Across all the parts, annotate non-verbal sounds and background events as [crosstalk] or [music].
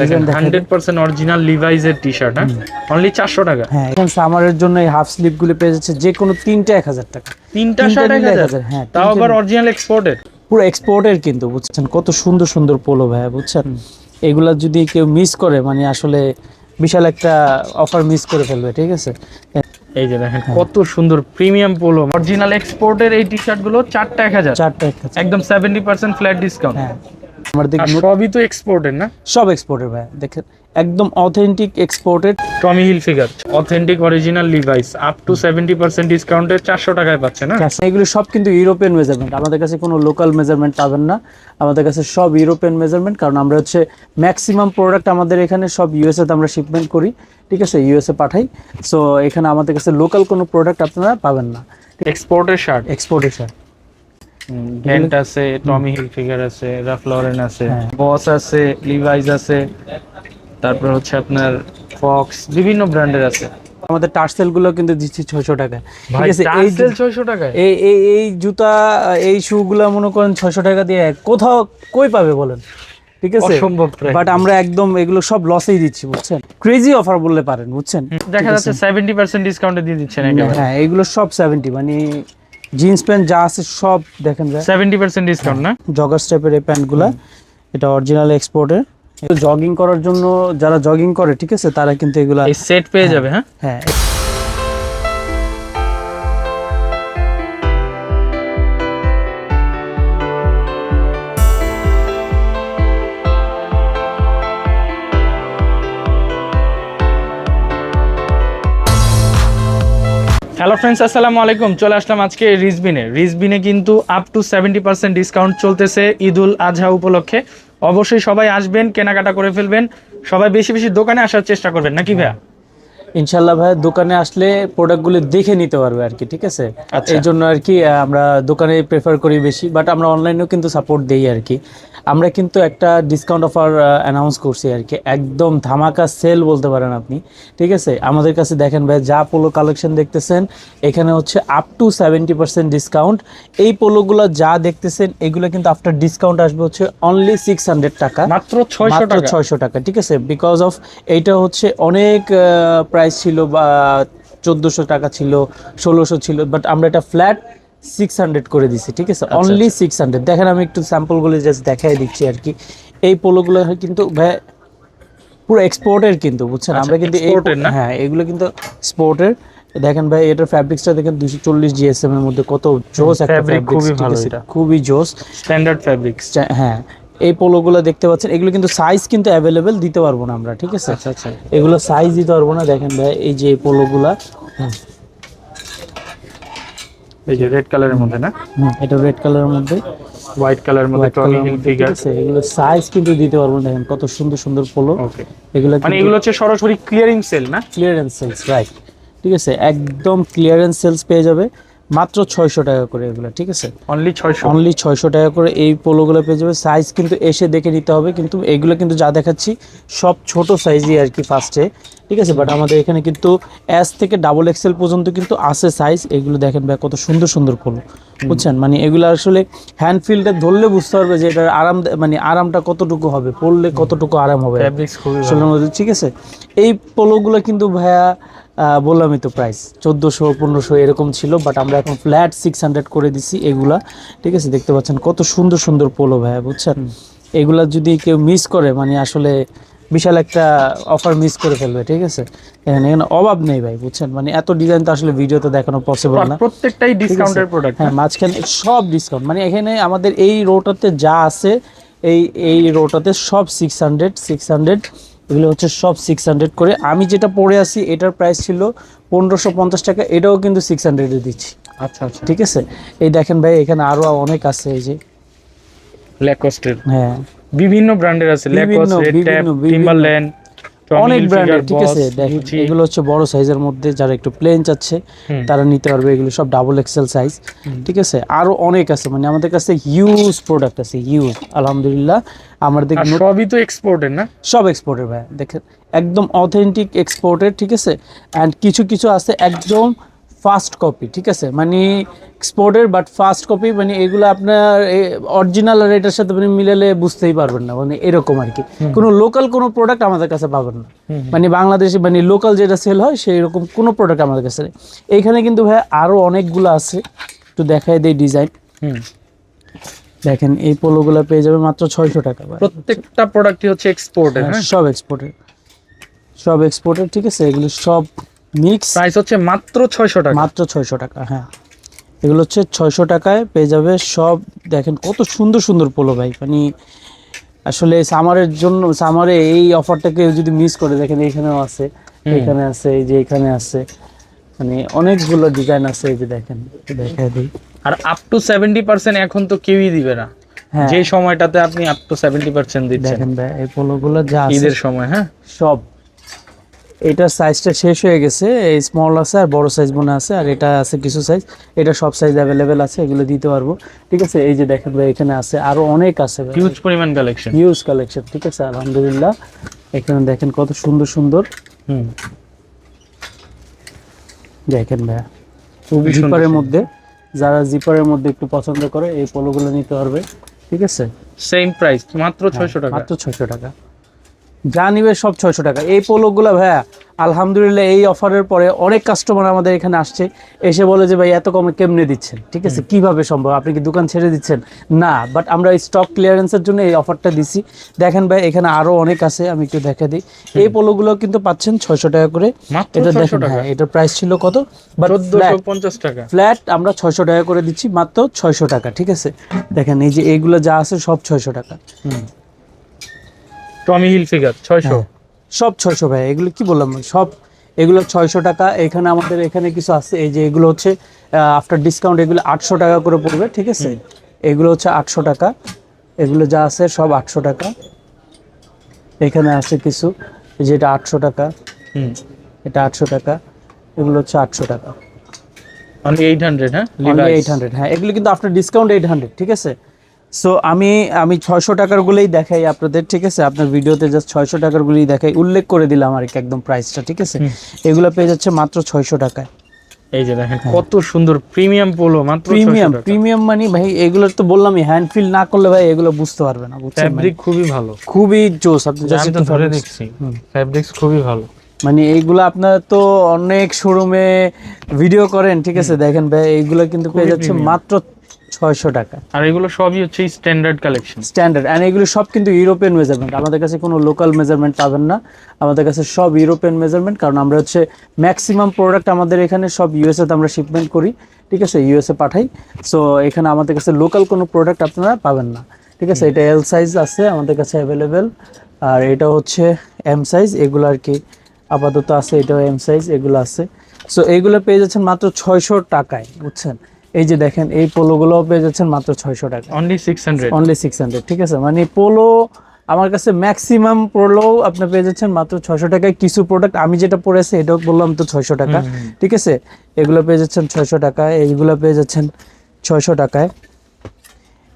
দেখেন অরিজিনাল এর T shirt হ্যাঁ? অনলি চারশো টাকা। হ্যাঁ এখন সামারের জন্য এই হাফ স্লিপগুলো পেয়ে যাচ্ছে যে কোনো তিনটে এক হাজার টাকা। তিনটা তিনটা শার্ট এক নিলে এক হাজার। হাজার, হ্যাঁ, তাও আবার অরিজিনাল এক্সপোর্টেড পুরো এক্সপোর্টের কিন্তু বুঝছেন? কত সুন্দর সুন্দর পোলো ভাইয়া বুঝছেন? এগুলা যদি কেউ মিস করে মানে আসলে বিশাল একটা অফার মিস করে ফেলবে ঠিক আছে? এই যে দেখেন। কত সুন্দর প্রিমিয়াম পোলো অরিজিনাল এক্সপোর্টের এই টি শার্টগুলো চারটা এক হাজার। একদম সেভেন্টি পার্সেন্ট ফ্ল্যাট ডিসকাউন্ট হ্যাঁ। আমার আর সবই তো এক্সপোর্টের না? সব এক্সপোর্টের ভাইয়া দেখেন একদম authentic exported Tommy Hilfiger authentic original Levi's up to seventy percent ডিসকাউন্টের চারশো টাকায় পাচ্ছে না? এগুলো সব কিন্তু ইউরোপিয়ান মেজারমেন্ট আমাদের কাছে কোনো লোকাল মেজারমেন্ট পাবেন না। আমাদের কাছে সব ইউরোপিয়ান মেজারমেন্ট কারণ আমরা হচ্ছে ম্যাক্সিমাম প্রোডাক্ট আমাদের এখানে সব ইউএসএ তে আমরা শিপমেন্ট করি। ঠিক আছে? ইউএসএ পাঠাই। সো এখানে আমাদের কাছে লোকাল কোনো প্রোডাক্ট আপনারা পাবেন না। এক্সপোর্টের শার্ট এক্সপোর্টের স্যার গ্যান্ট আছে টমি হিল ফিগার আছে রাফ লরেন আছে হ্যাঁ। বস আছে লিভাইস আছে তারপর হচ্ছে আপনার ফক্স বিভিন্ন ব্র্যান্ডের আছে। আমাদের টার্সেলগুলো কিন্তু দিচ্ছি ছয়শো টাকায়। ঠিক আছে এই 600 টাকায়? এই এই এই জুতা এই শু গুলো মনে করেন ছয়শো টাকা দিয়ে কোথাও কই পাবে বলেন? ঠিক আছে? অসম্ভব প্রায় বাট আমরা একদম এগুলো সব লসেই দিচ্ছি বুঝছেন? ক্রেজি অফার বললে পারেন বুঝছেন? দেখা যাচ্ছে সেভেন্টি পার্সেন্ট ডিসকাউন্টে দিয়ে দিচ্ছেন হ্যাঁ এগুলো সব সেভেন্টি মানে জিন্স প্যান্ট যা আছে সব দেখেন সেভেন্টি পার্সেন্ট ডিসকাউন্ট না? জগার স্টেপের এই প্যান্টগুলা এটা অরিজিনাল এক্সপোর্টের জগিং করার জন্য যারা জগিং করে ঠিক আছে তারা কিন্তু এগুলা সেট পেয়ে যাবে হ্যাঁ? হ্যাঁ। হ্যালো ফ্রেন্ডস আসসালামু আলাইকুম। চলে আসলাম আজকে রিজবিনে। রিজবিনে কিন্তু up to seventy percent discount চলতেছে ঈদুল আজহা উপলক্ষে। অবশ্যই সবাই আসবেন, কেনাকাটা করে ফেলবেন। সবাই বেশি বেশি দোকানে আসার চেষ্টা করবেন। নাকি ভাইয়া? ইনশাল্লাহ ভাই দোকানে আসলে প্রোডাক্টগুলো দেখে নিতে পারবে আর কি ঠিক আছে? আচ্ছা। এই জন্য আর কি আমরা দোকানে প্রেফার করি বেশি বাট আমরা অনলাইনেও কিন্তু সাপোর্ট দিই আর কি। আমরা কিন্তু একটা ডিসকাউন্ট অফার অ্যানাউন্স করছি আর কি। একদম ধামাকা সেল বলতে পারেন আপনি ঠিক আছে? আমাদের কাছে দেখেন ভাই যা পোলো কালেকশন দেখতেছেন এখানে হচ্ছে up to seventy percent discount এই পোলোগুলো যা দেখতেছেন এগুলো কিন্তু আফটার ডিসকাউন্ট আসবে হচ্ছে অনলি সিক্স হান্ড্রেড টাকা। মাত্র ছয়শো টাকা। ছয়শো টাকা ঠিক আছে? বিকজ অফ এইটা হচ্ছে অনেক প্রাইস ছিল বা চোদ্দোশো টাকা ছিল ষোলোশো ছিল বাট আমরা এটা ফ্ল্যাট সিক্স হান্ড্রেড করে দিছি ঠিক আছে? অনলি সিক্স হান্ড্রেড দেখেন আমি একটু স্যাম্পলগুলো জাস্ট দেখাই দিচ্ছি আর কি। এই পোলোগুলো কিন্তু ভাই পুরো এক্সপোর্টের কিন্তু বুঝছেন? আচ্ছা, আমরা কিন্তু হ্যাঁ এগুলো কিন্তু স্পোর্টের দেখেন ভাই এটার ফ্যাব্রিক্সটা দেখেন দুশো চল্লিশ জিএসএম এর মধ্যে কত জোস একটা খুবই ভালো? খুবই জোস। স্ট্যান্ডার্ড ফ্যাব্রিক্স হ্যাঁ এই পোলোগুলো দেখতে পাচ্ছেন। এগুলো কিন্তু সাইজ কিন্তু অ্যাভেলেবেল দিতে পারব না আমরা ঠিক আছে? আচ্ছা আচ্ছা এগুলো সাইজ দিতে পারব না। দেখেন ভাই এই যে পোলোগুলা। এই যে রেড কালারের মধ্যে না? হুম, এটা রেড কালারের মধ্যে। হোয়াইট কালারের মধ্যে টমি হিল ফিগার আছে? এগুলো সাইজ কিন্তু দিতে পারব না। দেখেন কত সুন্দর সুন্দর পোলো। ওকে এগুলো মানে এগুলো হচ্ছে সরাসরি ক্লিয়ারিং সেল না? ক্লিয়ারেন্স সেলস রাইট ঠিক আছে? একদম ক্লিয়ারেন্স সেলস পেয়ে যাবে। মাত্র ছয়শো টাকা করে এগুলো ঠিক আছে? অনলি ছয়শো। অনলি ছয়শো টাকা করে এই পোলোগুলো পেয়ে যাবে। সাইজ কিন্তু এসে দেখে নিতে হবে কিন্তু এগুলো কিন্তু যা দেখাচ্ছি সব ছোট সাইজই আর কি ফার্স্টে ঠিক আছে? বাট আমাদের এখানে কিন্তু এস থেকে ডাবল এক্সেল পর্যন্ত কিন্তু আছে সাইজ এগুলো দেখেন ভাই কত সুন্দর সুন্দর পোলো বুঝছেন? মানে এগুলো আসলে হ্যান্ড ফিলটা ধরলে বুঝতে পারবে যে এটার আরাম মানে আরামটা কতটুকু হবে পড়লে কতটুকু আরাম হবে। ঠিক আছে? এই পোলোগুলো কিন্তু ভাইয়া বললামই তো প্রাইস চোদ্দোশো পনেরোশো এরকম ছিল বাট আমরা এখন ফ্ল্যাট সিক্স হান্ড্রেড করে দিছি এগুলা। ঠিক আছে দেখতে পাচ্ছেন কত সুন্দর সুন্দর পোলো ভাইয়া বুঝছেন? এগুলা যদি কেউ মিস করে মানে আসলে বিশাল একটা অফার মিস করে ফেলবে ঠিক আছে? এখানে এখানে অভাব নেই ভাই বুঝছেন? মানে এত ডিজাইন তো আসলে ভিডিওতে দেখানো পসিবল না। প্রত্যেকটাই ডিসকাউন্টের প্রোডাক্ট হ্যাঁ মাঝখানে সব ডিসকাউন্ট মানে এখানে আমাদের এই রোটাতে যা আছে এই এই রোটাতে সব সিক্স হান্ড্রেড সিক্স হান্ড্রেড এগুলো হচ্ছে সব সিক্স হান্ড্রেড করে। আমি যেটা পরে আসি এটার প্রাইস ছিল পনেরোশো পঞ্চাশ টাকা এটাও কিন্তু সিক্স হান্ড্রেডে দিচ্ছি। আচ্ছা আচ্ছা। ঠিক আছে? এই দেখেন ভাই এখানে আরও অনেক আছে এই যে। ল্যাকোস্টের হ্যাঁ। বিভিন্ন ব্র্যান্ডের আছে। ল্যাকোস বিভিন্ন, রেড ট্যাপ বিভিন্ন। টিম্বারল্যান্ড অনেক ব্র্যান্ডের ঠিক আছে? এগুলো হচ্ছে বড় সাইজের মধ্যে যারা একটু প্লেন চাচ্ছে তারা নিতে পারবে। এগুলো সব ডাবল এক্সেল সাইজ ঠিক আছে? আরও অনেক আছে। মানে আমাদের কাছে হিউজ প্রোডাক্ট আছে হিউজ আলহামদুলিল্লাহ। আমাদের সবই তো এক্সপোর্টের না? সব এক্সপোর্টের ভাই। দেখেন একদম অথেন্টিক এক্সপোর্টের ঠিক আছে? এন্ড কিছু কিছু আছে একদম ফার্স্ট কপি ঠিক আছে? মানে এক্সপোর্টের বাট ফার্স্ট কপি মানে এগুলো আপনার অরিজিনাল আর এটার সাথে মানে মিলালে বুঝতেই পারবেন না মানে এরকম আর কি। কোনো লোকাল কোনো প্রোডাক্ট আমাদের কাছে পাবেন না। মানে বাংলাদেশে মানে লোকাল যেটা সেল হয় সেই রকম কোনো প্রোডাক্ট আমাদের কাছে নেই। এইখানে কিন্তু ভাই আরও অনেকগুলো আছে একটু দেখাই দেই ডিজাইন দেখেন এই পোলোগুলো পেয়ে যাবে মাত্র ছয়শো টাকা। প্রত্যেকটা প্রোডাক্টই হচ্ছে এক্সপোর্টের হ্যাঁ, হ্যাঁ? সব এক্সপোর্টের সব এক্সপোর্টের ঠিক আছে? এগুলো সব মিক্স প্রাইস হচ্ছে মাত্র ছয়শো টাকা। মাত্র ছয়শো টাকা হ্যাঁ। এগুলো হচ্ছে ছয়শো টাকায় পেয়ে যাবে সব দেখেন কত সুন্দর সুন্দর পোলো ভাই মানে আসলে সামারের জন্য সামারে এই অফারটাকে যদি মিস করে দেখেন এখানেও আছে এখানে আছে এই যে এখানে আছে মানে অনেকগুলো ডিজাইন আছে এই যে দেখেন দেখা দিই। আর আপ টু সেভেন্টি পার্সেন্ট এখন তো কেউই দিবে না। হ্যাঁ। যে সময়টাতে আপনি আপ টু সেভেন্টি পার্সেন্ট দিচ্ছেন। দেখেন ভাই এই পোলোগুলো যা ঈদের সময় হ্যাঁ। সব। এটার সাইজটা শেষ হয়ে গেছে। এই স্মল আছে আর বড় সাইজ মনে আছে আর এটা আছে কিছু সাইজ এটা সব সাইজ অ্যাভেলেবেল আছে এগুলো দিতে পারব। ঠিক আছে এই যে দেখেন ভাই এখানে আছে আরও অনেক আছে হিউজ পরিমাণ কালেকশন হিউজ কালেকশন ঠিক আছে আলহামদুলিল্লাহ। এখানে দেখেন কত সুন্দর সুন্দর। হুম। দেখেন ভাইয়া খুবই জিপারের মধ্যে যারা জিপারের মধ্যে একটু পছন্দ করে এই পোলোগুলো নিতে পারবে ঠিক আছে? সেম প্রাইস মাত্র ছয়শো টাকা। মাত্র ছয়শো টাকা। যা নিবে সব ছয়শো টাকা। এই পোলোগুলো ভাইয়া আলহামদুলিল্লাহ এই অফারের পরে অনেক কাস্টমার আমাদের এখানে আসছে এসে বলে যে ভাই এত কমে কেমনে দিচ্ছেন? ঠিক আছে কীভাবে সম্ভব? আপনি কি দোকান ছেড়ে দিচ্ছেন? না বাট আমরা এই স্টক ক্লিয়ারেন্সের জন্য এই অফারটা দিছি। দেখেন ভাই এখানে আরও অনেক আছে আমি একটু দেখা দিই। এই পোলোগুলো কিন্তু পাচ্ছেন ছয়শো টাকা করে। এটা 600 দেখেন টাকা? হ্যাঁ এটার প্রাইস ছিল কত? পঞ্চাশ টাকা। ফ্ল্যাট আমরা ছয়শো টাকা করে দিচ্ছি মাত্র ছয়শো টাকা ঠিক আছে? দেখেন এই যে এইগুলো যা আছে সব ছয়শো টাকা। টমি হিল ফিগার ছয়শো। হ্যাঁ। সব ছয়শো ভাই এগুলো কি বললাম সব এগুলো ছয়শো টাকা এখানে আমাদের এখানে কিছু আছে এই যে এগুলো হচ্ছে আফটার ডিসকাউন্ট এগুলো আটশো টাকা করে পড়বে ঠিক আছে? এগুলো হচ্ছে আটশো টাকা এগুলো যা আছে সব আটশো টাকা। এখানে আছে কিছু যেটা আটশো টাকা হুম। এটা আটশো টাকা এগুলো হচ্ছে আটশো টাকা। অনলি এইট হান্ড্রেড হ্যাঁ? এইট হান্ড্রেড হ্যাঁ এগুলো কিন্তু আফটার ডিসকাউন্ট এইট হান্ড্রেড ঠিক আছে? সো আমি আমি ছয়শো টাকারগুলোই দেখাই আপনাদের ঠিক আছে? আপনার ভিডিওতে জাস্ট ছয়শো টাকারগুলোই দেখাই। উল্লেখ করে দিলাম আর কি একদম প্রাইসটা ঠিক আছে? এগুলো পেয়ে যাচ্ছে মাত্র ছয়শো টাকায়। এই যে দেখেন কত সুন্দর প্রিমিয়াম পোলো মাত্র প্রিমিয়াম প্রিমিয়াম মানে ভাই এগুলো তো বললামই হ্যান্ড ফিল না করলে ভাই এগুলো বুঝতে পারবে না বুঝছেন ফ্যাব্রিক খুবই ভালো। খুবই জোস আপনি তো একটু ধরে দেখছি ফ্যাব্রিক্স খুবই ভালো। মানে এইগুলো আপনার তো অনেক শোরুমে ভিডিও করেন ঠিক আছে? দেখেন ভাই এইগুলো কিন্তু পেয়ে যাচ্ছে মাত্র ছয়শো টাকা। আর এগুলো সবই হচ্ছে স্ট্যান্ডার্ড কালেকশন স্ট্যান্ডার্ড অ্যান্ড এগুলো সব কিন্তু ইউরোপিয়ান মেজারমেন্ট আমাদের কাছে কোনো লোকাল মেজারমেন্ট পাবেন না। আমাদের কাছে সব ইউরোপিয়ান মেজারমেন্ট কারণ আমরা হচ্ছে ম্যাক্সিমাম প্রোডাক্ট আমাদের এখানে সব ইউএসএতে আমরা শিপমেন্ট করি। ঠিক আছে? ইউএসএ পাঠাই। সো এখানে আমাদের কাছে লোকাল কোনো প্রোডাক্ট আপনারা পাবেন না। ঠিক আছে? এটা এল সাইজ আছে আমাদের কাছে অ্যাভেলেবেল আর এটা হচ্ছে এম সাইজ এগুলো আর কি আপাতত আছে এটাও এম সাইজ এগুলো আছে। সো এইগুলো পেয়ে যাচ্ছেন মাত্র ছয়শো টাকায় বুঝছেন? এই যে দেখেন এই পোলোগুলোও পেয়ে যাচ্ছেন মাত্র ছয়শো টাকা। Only six hundred only six hundred ঠিক আছে? মানে পোলো আমার কাছে ম্যাক্সিমাম পোলো আপনি পেয়ে যাচ্ছেন মাত্র ছয়শো টাকায়। কিছু প্রোডাক্ট আমি যেটা পড়েছি এটাও বললাম তো ছয়শো টাকা ঠিক আছে? এগুলো পেয়ে যাচ্ছেন ছয়শো টাকায় এইগুলো পেয়ে যাচ্ছেন ছয়শো টাকায়।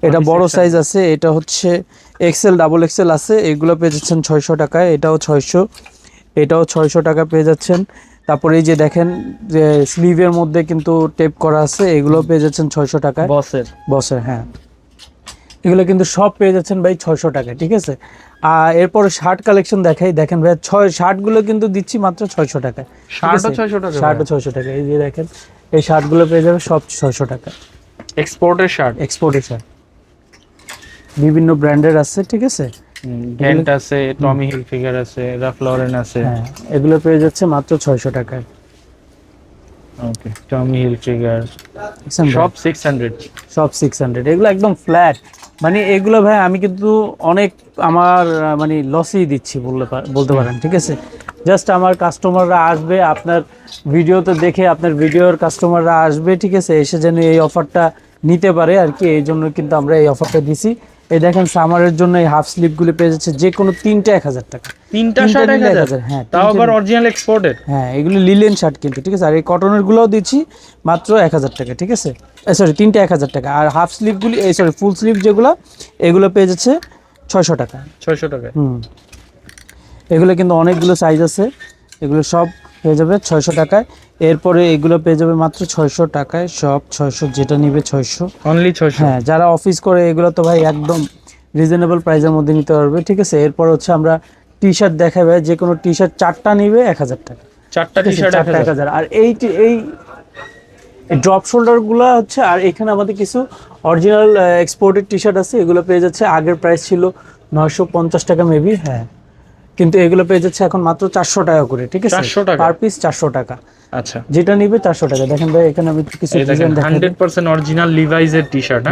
এটা বড় সাইজ আছে এটা হচ্ছে এক্সেল ডাবল এক্সেল আছে এগুলো পেয়ে যাচ্ছেন ছয়শো টাকায় এটাও ছয়শো এটাও ছয়শো টাকা পেয়ে যাচ্ছেন। তারপরে এই যে দেখেন যে স্লিভের মধ্যে কিন্তু টেপ করা আছে এগুলো পেয়ে যাচ্ছেন ছয়শো টাকায়। বসের। বসে হ্যাঁ। এগুলো কিন্তু সব পেয়ে যাচ্ছেন ভাই ছয়শো টাকা ঠিক আছে? আর এরপরে শার্ট কালেকশন দেখাই দেখেন ভাই ছয় শার্টগুলো কিন্তু দিচ্ছি মাত্র ছয়শো টাকা শার্টও ছয়শো টাকা শার্টও ছয়শো টাকা এই যে দেখেন এই শার্টগুলো পেয়ে যাবে সব ছয়শো টাকা এক্সপোর্টের শার্ট। এক্সপোর্টের শার্ট। বিভিন্ন ব্র্যান্ডের আছে ঠিক আছে? গ্যান্ট আছে টমি হিল ফিগার আছে রাফ লরেন আছে। হ্যাঁ এগুলো পেয়ে যাচ্ছে মাত্র ছয়শো টাকায়। ওকে টমি হিল ফিগার সব সিক্স হান্ড্রেড সব সিক্স হান্ড্রেড এগুলো একদম ফ্ল্যাট মানে এগুলো ভাই আমি কিন্তু অনেক আমার মানে লসই দিচ্ছি বলতে পা- বলতে পারেন ঠিক আছে? জাস্ট আমার কাস্টমাররা আসবে আপনার ভিডিওতে দেখে আপনার ভিডিওর কাস্টমাররা আসবে ঠিক আছে? এসে যেন এই অফারটা নিতে পারে আর কি এই জন্য কিন্তু আমরা এই অফারটা দিছি। এই দেখেন সামারের জন্য এই হাফ স্লিপগুলি পেয়ে যাচ্ছে যে কোনো তিনটা এক হাজার টাকা। তিনটা শার্ট এক হাজার? হ্যাঁ, তাও আবার অরিজিনাল এক্সপোর্টের হ্যাঁ এগুলো লিলেন শার্ট কিন্তু ঠিক আছে? আর এই কটনের গুলোও দিচ্ছি মাত্র এক হাজার টাকা ঠিক আছে? সরি তিনটে এক হাজার টাকা। আর হাফ স্লিভগুলি এই সরি ফুল স্লিভ যেগুলো এগুলো পেয়ে যাচ্ছে ছয়শো টাকা। ছয়শো টাকায় হুম। এগুলো কিন্তু অনেকগুলো সাইজ আছে। এগুলো সব পেয়ে যাবে ছয়শো টাকায়। এরপরে এগুলো পেয়ে যাবে মাত্র ছয়শো টাকায় সব ছয়শো যেটা নিবে ছয়শো। অনলি ছয়শো? হ্যাঁ যারা অফিস করে এগুলো তো ভাই একদম রিজনেবল প্রাইসের মধ্যে নিতে পারবে ঠিক আছে? এরপর হচ্ছে আমরা টি শার্ট দেখাবে যে কোনো টি শার্ট চারটা নিবে এক হাজার টাকা। চারটা টি শার্ট এক হাজার। আর এই এই ড্রপ শোল্ডারগুলো হচ্ছে আর এখানে আমাদের কিছু অরিজিনাল এক্সপোর্টেড টি শার্ট আছে এগুলো পেয়ে যাচ্ছে আগের প্রাইস ছিল নয়শো পঞ্চাশ টাকা মেবি হ্যাঁ। কিন্তু এগুলো পেয়ে যাচ্ছে এখন মাত্র চারশো টাকা করে ঠিক আছে? 400 টাকা? পার পিস চারশো টাকা। আচ্ছা। যেটা নিবে চারশো টাকা। দেখেন ভাই এখানে আমি কিছু হান্ড্রেড পার্সেন্ট অরিজিনাল লিভাইজ এর টি শার্ট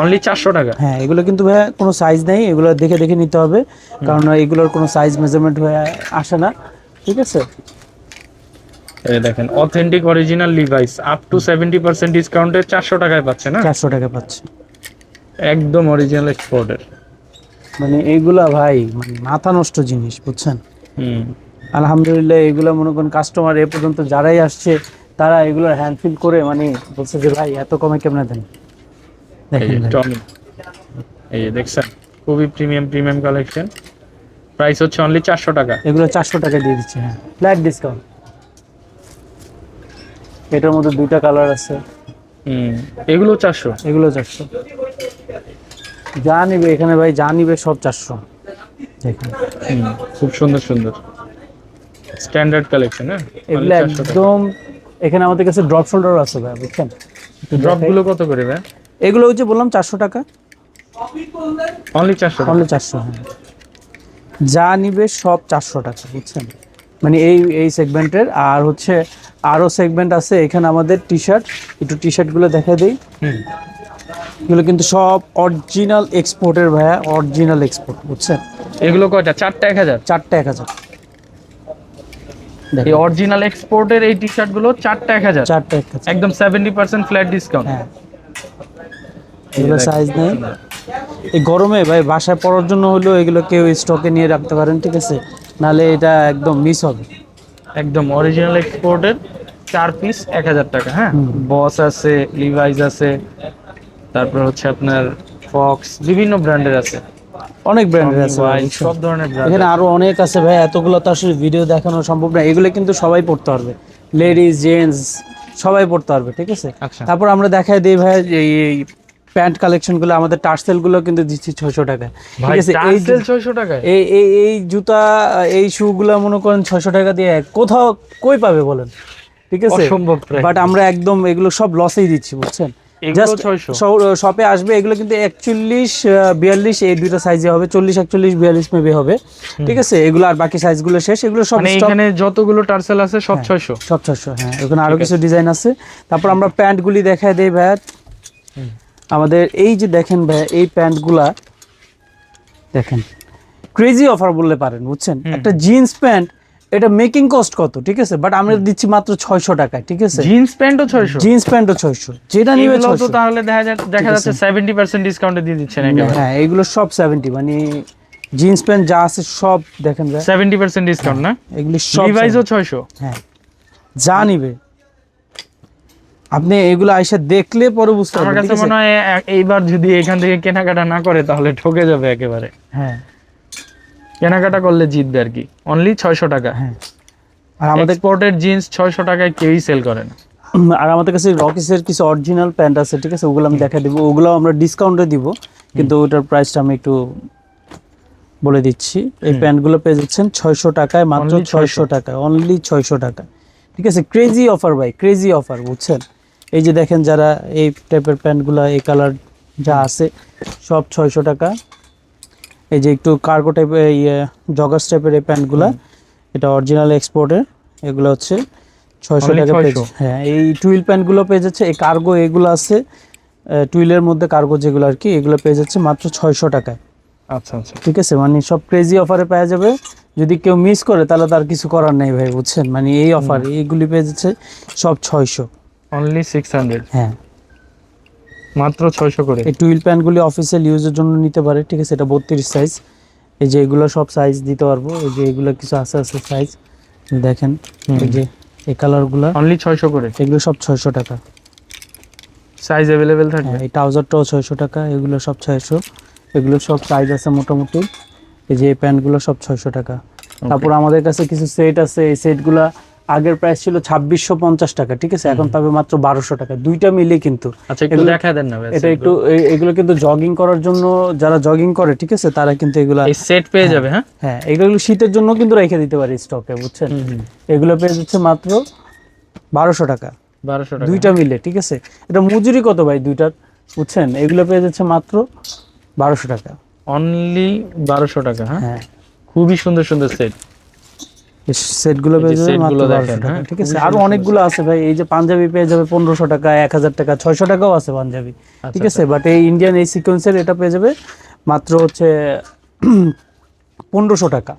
অনলি চারশো টাকা? হ্যাঁ এগুলো কিন্তু ভাইয়া কোনো সাইজ নেই এগুলো দেখে দেখে নিতে হবে। কারণ এগুলোর কোনো সাইজ মেজারমেন্ট হয়ে আসে না ঠিক আছে? এই দেখেন authentic original Levi's up to seventy percent ডিসকাউন্টে চারশো টাকায় পাচ্ছে না? চারশো টাকা পাচ্ছে। একদম অরিজিনাল এক্সপোর্টের মানে এইগুলা ভাই মানে মাথা নষ্ট জিনিস বুঝছেন? আলহামদুলিল্লাহ এগুলো মনে করেন কাস্টমার এ পর্যন্ত যারাই আসছে তারা এগুলোর হ্যান্ড ফিল করে মানে বলছে যে ভাই এত কমে কেমনে দেন? এই দেখছেন খুবই প্রিমিয়াম প্রিমিয়াম কালেকশন প্রাইস হচ্ছে অনলি চারশো টাকা। এগুলো চারশো টাকা দিয়ে দিচ্ছে হ্যাঁ। ফ্ল্যাট ডিসকাউন্ট এটার মধ্যে দুইটা কালার আছে। হুম এগুলো চারশো। এগুলো চারশো। যা নিবে এখানে ভাই যা নিবে সব চারশো। খুব সুন্দর সুন্দর। স্ট্যান্ডার্ড কালেকশন হ্যাঁ? এগুলো একদম এখানে আমাদের কাছে ড্রপ শোল্ডার আছে ভাই বুঝছেন? ড্রপগুলো কত করে ভাই? এগুলো হচ্ছে বললাম চারশো টাকা। অনলি চারশো অনলি চারশো হ্যাঁ। যা নিবে সব চারশো টাকা বুঝছেন? মানে এই এই সেগমেন্টের আর হচ্ছে আরও সেগমেন্ট আছে এখানে আমাদের টি শার্ট একটু টি শার্টগুলো দেখা দিই। এগুলো কিন্তু সব অরিজিনাল এক্সপোর্টের ভাইয়া অরিজিনাল এক্সপোর্ট বুঝছেন? এগুলো কয়টা? চারটা এক হাজার? চারটে এক হাজার। এই অরিজিনাল এক্সপোর্টের এই টি শার্টগুলো চারটা এক হাজার। চারটে এক হাজার। একদম সেভেন্টি পার্সেন্ট ফ্ল্যাট ডিসকাউন্ট হ্যাঁ। এগুলো সাইজ নেই। এই গরমে ভাই বাসায় পড়ার জন্য হলেও এগুলো কেউ স্টকে নিয়ে রাখতে পারেন ঠিক আছে? নাহলে এটা একদম মিস হবে। একদম অরিজিনাল এক্সপোর্টের চার পিস এক হাজার টাকা হ্যাঁ? বস আছে লিভাইজ আছে তারপর হচ্ছে আপনার ফক্স বিভিন্ন ব্র্যান্ডের আছে। অনেক ব্র্যান্ডের আছে সব ধরনের এখানে আরও অনেক আছে ভাই এতগুলো তো আসলে ভিডিও দেখানো সম্ভব না। এগুলো কিন্তু সবাই পড়তে পারবে। লেডিস জেন্টস সবাই পড়তে পারবে ঠিক আছে? আচ্ছা। তারপর আমরা দেখাই দিই ভাই এই প্যান্ট কালেকশনগুলো আমাদের টার্সেলগুলো কিন্তু দিচ্ছি ছয়শো টাকা ঠিক আছে? এই ছয়শো টাকায়? এই এই এই জুতা এই শু গুলো মনে করেন ছয়শো টাকা দিয়ে কোথাও কই পাবে বলেন? ঠিক আছে? বাট আমরা একদম এগুলো সব লসেই দিচ্ছি বুঝছেন? শপে আসবে এগুলো কিন্তু একচল্লিশ বিয়াল্লিশ এই দুইটা সাইজে হবে চল্লিশ একচল্লিশ বিয়াল্লিশ মেবি হবে। ঠিক আছে? এগুলো আর বাকি সাইজগুলো শেষ এগুলো সব মানে এখানে যতগুলো টার্সেল আছে সব ছয়শো। সব ছশো হ্যাঁ। ওখানে আরও কিছু ডিজাইন আছে। তারপর আমরা প্যান্টগুলি দেখাই দেই ভাইয়া। আমাদের এই যে দেখেন ভাইয়া এই প্যান্টগুলা দেখেন। ক্রেজি অফার বললে পারেন বুঝছেন? একটা জিন্স প্যান্ট এটা মেকিং কস্ট কত ঠিক আছে? বাট আমরা দিচ্ছি মাত্র ছয়শো টাকায় ঠিক আছে? জিন্স প্যান্টও ছয়শো। জিন্স প্যান্টও ছয়শো। যেটা নিবে এগুলো তো তাহলে দেখা যা- দেখা যাচ্ছে সেভেন্টি পার্সেন্ট ডিসকাউন্টে দিয়ে দিচ্ছেন একেবারে। হ্যাঁ এগুলো সব সেভেন্টি মানে জিন্স প্যান্ট যা আছে সব দেখেন সেভেন্টি পার্সেন্ট ডিসকাউন্ট না? এগুলি সব লিভাইজও ছয়শো। হ্যাঁ। যা নিবে। আপনি এগুলো আইসা দেখলে পরে বুঝতে পারবেন আমার কাছে মনে হয় এইবার যদি এখান থেকে কেনাকাটা না করে তাহলে ঠকে যাবে একেবারে। হ্যাঁ। কেনাকাটা করলে জিতবে আর কি। অনলি ছয়শো টাকা। হ্যাঁ। আর আমাদের এক্সপোর্টের জিন্স ছয়শো টাকায় কেউই সেল করে না। আর আমাদের কাছে রকিসের কিছু অরিজিনাল প্যান্ট আছে ঠিক আছে? ওগুলো আমি দেখা দিব। ওগুলো আমরা ডিসকাউন্টে দিব কিন্তু ওটার প্রাইসটা আমি একটু বলে দিচ্ছি। এই প্যান্টগুলো পেয়ে যাচ্ছেন ছয়শো টাকায় মাত্র ছয়শো। টাকা অনলি ছয়শো টাকা। ঠিক আছে? ক্রেজি অফার ভাই ক্রেজি অফার বুঝছেন? এই যে দেখেন যারা এই টাইপের প্যান্টগুলো এই কালার যা আছে সব ছয়শো টাকা। এই যে একটু কার্গো টাইপের এই জগার্স টাইপের এই প্যান্টগুলো এটা অরিজিনাল এক্সপোর্টের এগুলো হচ্ছে ছয়শো টাকা পেয়ে হ্যাঁ এই টুইল প্যান্টগুলো পেয়ে যাচ্ছে এই কার্গো এগুলো আছে টুইলের মধ্যে কার্গো যেগুলো আর কি এগুলো পেয়ে যাচ্ছে মাত্র ছয়শো টাকায়। আচ্ছা আচ্ছা। ঠিক আছে মানে সব ক্রেজি অফারে পাওয়া যাবে। যদি কেউ মিস করে তাহলে তার কিছু করার নেই ভাই বুঝছেন? মানে এই অফার এইগুলি পেয়ে যাচ্ছে সব ছয়শো। অনলি সিক্স হান্ড্রেড হ্যাঁ। মাত্র ছয়শো করে। এই টুইল প্যান্টগুলি অফিসিয়াল ইউজের জন্য নিতে পারে ঠিক আছে? এটা বত্রিশ সাইজ এই যে এগুলো সব সাইজ দিতে পারব। এই যে এগুলো কিছু আছে আছে সাইজ দেখেন এই যে এই কালারগুলো অনলি ছয়শো করে। এগুলো সব ছয়শো টাকা। সাইজ অ্যাভেলেবেল থাকবে? হ্যাঁ এই ট্রাউজারটাও ছয়শো টাকা এগুলো সব ছয়শো। এগুলো সব সাইজ আছে মোটামুটি। এই যে প্যান্টগুলো সব ছয়শো টাকা। তারপর আমাদের কাছে কিছু সেট আছে। এই সেটগুলা আগের প্রাইস ছিল ছাব্বিশশো পঞ্চাশ টাকা ঠিক আছে? এখন পাবে মাত্র বারোশো টাকা। দুইটা মিলে কিন্তু আচ্ছা দেখা দেন না এটা একটু এগুলো কিন্তু জগিং করার জন্য যারা জগিং করে ঠিক আছে? তারা কিন্তু এগুলা সেট পেয়ে যাবে হ্যাঁ? হ্যাঁ এগুলো শীতের জন্য কিন্তু রেখে দিতে পারি স্টকে বুঝছেন। এগুলো পেয়ে যাচ্ছে মাত্র বারোশো টাকা। বারোশো টাকা। দুইটা মিলে ঠিক আছে? এটা মজুরি কত ভাই দুইটার বুঝছেন? এগুলো পেয়ে যাচ্ছে মাত্র বারোশো টাকা। অনলি বারোশো টাকা হ্যাঁ? হ্যাঁ। খুবই সুন্দর সুন্দর সেট সেটগুলো পেয়ে মাত্র টাকা। হ্যাঁ, ঠিক আছে? আরও অনেকগুলো আছে ভাই। এই যে পাঞ্জাবি পেয়ে যাবে পনেরোশো টাকা এক হাজার টাকা ছয়শো টাকাও আছে পাঞ্জাবি। আচ্ছা, ঠিক আছে? বাট এই ইন্ডিয়ান এই সিকোয়েন্সের এটা পেয়ে যাবে মাত্র হচ্ছে [clears throat] পনেরোশো টাকা।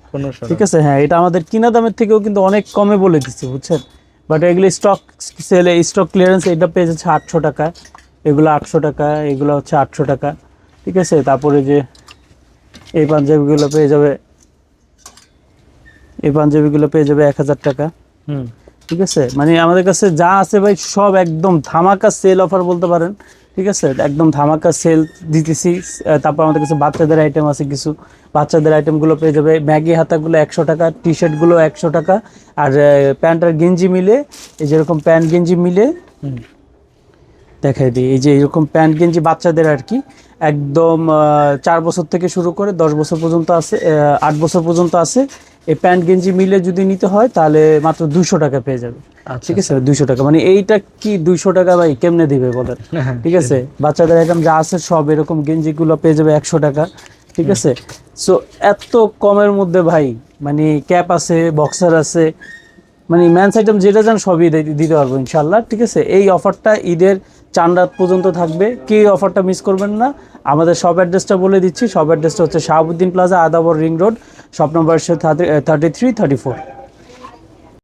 ঠিক আছে? হ্যাঁ এটা আমাদের কিনা দামের থেকেও কিন্তু অনেক কমে বলে দিচ্ছি বুঝছেন? বাট এগুলো স্টক সেলে স্টক ক্লিয়ারেন্স এটা পেয়ে যাচ্ছে আটশো টাকা। এগুলো আটশো টাকা এগুলো হচ্ছে আটশো টাকা। ঠিক আছে? তারপরে যে এই পাঞ্জাবিগুলো পেয়ে যাবে এই পাঞ্জাবিগুলো পেয়ে যাবে এক হাজার টাকা। হুম। ঠিক আছে? মানে আমাদের কাছে যা আছে ভাই সব একদম ধামাকা সেল অফার বলতে পারেন। ঠিক আছে? একদম ধামাকা সেল দিতেছি। তারপর আমাদের কাছে বাচ্চাদের আইটেম আছে কিছু। বাচ্চাদের আইটেমগুলো পেয়ে যাবে। ম্যাগি হাতাগুলো একশো টাকা টি শার্টগুলো একশো টাকা। আর প্যান্ট আর গেঞ্জি মিলে এই যেরকম প্যান্ট গেঞ্জি মিলে হুম। দেখাই দিই। এই যে এরকম প্যান্ট গেঞ্জি বাচ্চাদের আর কি একদম চার বছর থেকে শুরু করে দশ বছর পর্যন্ত আছে আট বছর পর্যন্ত আছে। এই প্যান্ট গেঞ্জি মিলে যদি নিতে হয় তাহলে মাত্র দুশো টাকা পেয়ে যাবে। আচ্ছা ঠিক আছে? দুইশো টাকা। মানে এইটা কি দুইশো টাকা ভাই? কেমনে দিবে বলেন? হ্যাঁ, ঠিক আছে? বাচ্চাদের আইটেম যা আছে সব এরকম গেঞ্জিগুলো পেয়ে যাবে একশো টাকা। ঠিক আছে? সো এত কমের মধ্যে ভাই মানে ক্যাপ আছে বক্সার আছে মানে ম্যানস আইটেম যেটা চান সবই দিতে পারব ইনশাল্লাহ ঠিক আছে? এই অফারটা ঈদের চান রাত পর্যন্ত থাকবে। কি অফারটা মিস করবেন না। আমাদের সব অ্যাড্রেসটা বলে দিচ্ছি। সব অ্যাড্রেসটা হচ্ছে Shahabuddin Plaza Adabor ring road. Shop number thirty three thirty four